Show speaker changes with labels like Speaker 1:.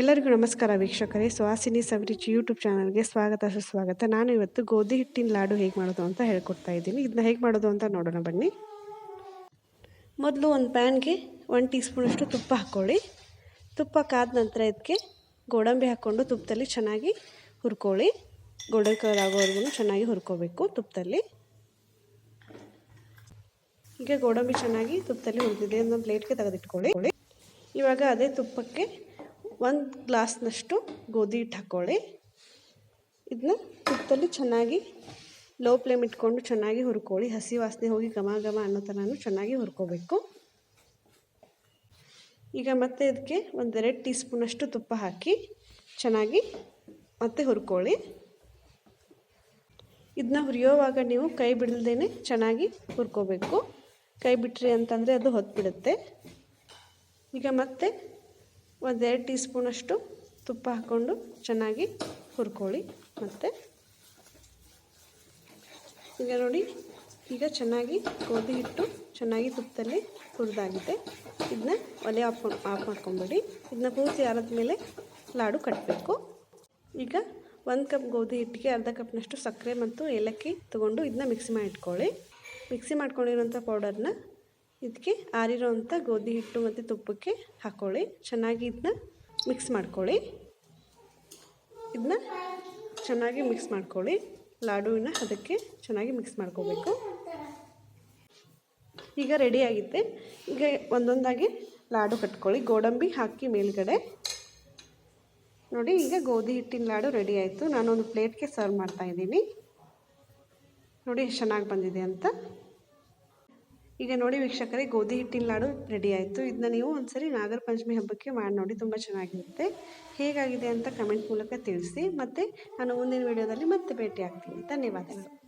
Speaker 1: ಎಲ್ಲರಿಗೂ ನಮಸ್ಕಾರ ವೀಕ್ಷಕರೇ. ಸುಹಾಸಿನಿ ಸವರಿಚಿ ಯೂಟ್ಯೂಬ್ ಚಾನಲ್ಗೆ ಸ್ವಾಗತ, ಸುಸ್ವಾಗತ. ನಾನು ಇವತ್ತು ಗೋಧಿ ಹಿಟ್ಟಿನ ಲಾಡು ಹೇಗೆ ಮಾಡೋದು ಅಂತ ಹೇಳ್ಕೊಡ್ತಾ ಇದ್ದೀನಿ. ಇದನ್ನ ಹೇಗೆ ಮಾಡೋದು ಅಂತ ನೋಡೋಣ ಬನ್ನಿ. ಮೊದಲು ಒಂದು ಪ್ಯಾನ್ಗೆ ಒನ್ ಟೀ ಸ್ಪೂನಷ್ಟು ತುಪ್ಪ ಹಾಕ್ಕೊಳ್ಳಿ. ತುಪ್ಪ ಕಾದ ನಂತರ ಇದಕ್ಕೆ ಗೋಡಂಬಿ ಹಾಕ್ಕೊಂಡು ತುಪ್ಪದಲ್ಲಿ ಚೆನ್ನಾಗಿ ಹುರ್ಕೊಳ್ಳಿ. ಗೋಲ್ಡನ್ ಕಲರ್ ಆಗೋವರೆಗೂ ಚೆನ್ನಾಗಿ ಹುರ್ಕೋಬೇಕು ತುಪ್ಪದಲ್ಲಿ. ಈಗ ಗೋಡಂಬಿ ಚೆನ್ನಾಗಿ ತುಪ್ಪದಲ್ಲಿ ಹುರಿದಿದೆ. ಒಂದು ಪ್ಲೇಟ್ಗೆ ತೆಗೆದಿಟ್ಕೊಳ್ಳಿ. ಇವಾಗ ಅದೇ ತುಪ್ಪಕ್ಕೆ ಒಂದು ಗ್ಲಾಸ್ನಷ್ಟು ಗೋಧಿ ಹಿಟ್ಟು ಹಾಕ್ಕೊಳ್ಳಿ ಇದನ್ನ ತುಪ್ಪದಲ್ಲಿ ಚೆನ್ನಾಗಿ ಲೋ ಫ್ಲೇಮ್ ಇಟ್ಕೊಂಡು ಚೆನ್ನಾಗಿ ಹುರ್ಕೊಳ್ಳಿ. ಹಸಿ ವಾಸನೆ ಹೋಗಿ ಘಮ ಘಮ ಅನ್ನೋ ಥರನೂ ಚೆನ್ನಾಗಿ ಹುರ್ಕೋಬೇಕು. ಈಗ ಮತ್ತೆ ಇದಕ್ಕೆ ಒಂದೆರಡು ಟೀ ಸ್ಪೂನಷ್ಟು ತುಪ್ಪ ಹಾಕಿ ಚೆನ್ನಾಗಿ ಮತ್ತೆ ಹುರ್ಕೊಳ್ಳಿ. ಇದನ್ನ ಹುರಿಯೋವಾಗ ನೀವು ಕೈ ಬಿಡಲ್ದೇ ಚೆನ್ನಾಗಿ ಹುರ್ಕೋಬೇಕು. ಕೈ ಬಿಟ್ರಿ ಅಂತಂದರೆ ಅದು ಹೊತ್ತು ಬಿಡುತ್ತೆ ಈಗ ಮತ್ತೆ ಒಂದೆರಡು ಟೀ ಸ್ಪೂನಷ್ಟು ತುಪ್ಪ ಹಾಕ್ಕೊಂಡು ಚೆನ್ನಾಗಿ ಹುರ್ಕೊಳ್ಳಿ. ಮತ್ತು ಈಗ ನೋಡಿ, ಈಗ ಚೆನ್ನಾಗಿ ಗೋಧಿ ಹಿಟ್ಟು ಚೆನ್ನಾಗಿ ತುಪ್ಪದಲ್ಲಿ ಹುರಿದಾಗಿದೆ. ಇದನ್ನ ಒಲೆ ಆಫ್ ಆಫ್ ಮಾಡ್ಕೊಂಬೇಡಿ. ಇದನ್ನ ಪೂರ್ತಿ ಆರದ ಮೇಲೆ ಲಾಡು ಕಟ್ಟಬೇಕು ಈಗ ಒಂದು ಕಪ್ ಗೋಧಿ ಹಿಟ್ಟಿಗೆ ಅರ್ಧ ಕಪ್ನಷ್ಟು ಸಕ್ಕರೆ ಮತ್ತು ಏಲಕ್ಕಿ ತೊಗೊಂಡು ಇದನ್ನ ಮಿಕ್ಸಿ ಮಾಡಿಟ್ಕೊಳ್ಳಿ. ಮಿಕ್ಸಿ ಮಾಡ್ಕೊಂಡಿರೋಂಥ ಪೌಡರ್ನ ಇದಕ್ಕೆ ಆರಿರೋವಂಥ ಗೋಧಿ ಹಿಟ್ಟು ಮತ್ತು ತುಪ್ಪಕ್ಕೆ ಹಾಕ್ಕೊಳ್ಳಿ ಚೆನ್ನಾಗಿ ಇದನ್ನ ಮಿಕ್ಸ್ ಮಾಡ್ಕೊಳ್ಳಿ. ಇದನ್ನ ಚೆನ್ನಾಗಿ ಮಿಕ್ಸ್ ಮಾಡ್ಕೊಳ್ಳಿ. ಲಾಡುವಿನ ಅದಕ್ಕೆ ಚೆನ್ನಾಗಿ ಮಿಕ್ಸ್ ಮಾಡ್ಕೋಬೇಕು. ಈಗ ರೆಡಿ ಆಗಿದೆ ಈಗ ಒಂದೊಂದಾಗಿ ಲಾಡು ಕಟ್ಕೊಳ್ಳಿ. ಗೋಡಂಬಿ ಹಾಕಿ ಮೇಲ್ಗಡೆ. ನೋಡಿ, ಈಗ ಗೋಧಿ ಹಿಟ್ಟಿನ ಲಾಡು ರೆಡಿ ಆಯಿತು. ನಾನೊಂದು ಪ್ಲೇಟ್ಗೆ ಸರ್ವ್ ಮಾಡ್ತಾ ಇದ್ದೀನಿ. ನೋಡಿ ಎಷ್ಟು ಚೆನ್ನಾಗಿ ಬಂದಿದೆ ಅಂತ. ಈಗ ನೋಡಿ ವೀಕ್ಷಕರೇ, ಗೋಧಿ ಹಿಟ್ಟಿನ ಲಾಡು ರೆಡಿ ಆಯಿತು. ಇದನ್ನ ನೀವು ಒಂದ್ಸರಿ ನಾಗರ ಪಂಚಮಿ ಹಬ್ಬಕ್ಕೆ ಮಾಡಿ ನೋಡಿ, ತುಂಬ ಚೆನ್ನಾಗಿರುತ್ತೆ. ಹೇಗಾಗಿದೆ ಅಂತ ಕಮೆಂಟ್ ಮೂಲಕ ತಿಳಿಸಿ. ಮತ್ತು ನಾನು ಮುಂದಿನ ವಿಡಿಯೋದಲ್ಲಿ ಮತ್ತೆ ಭೇಟಿ ಆಗ್ತೀನಿ ಧನ್ಯವಾದಗಳು.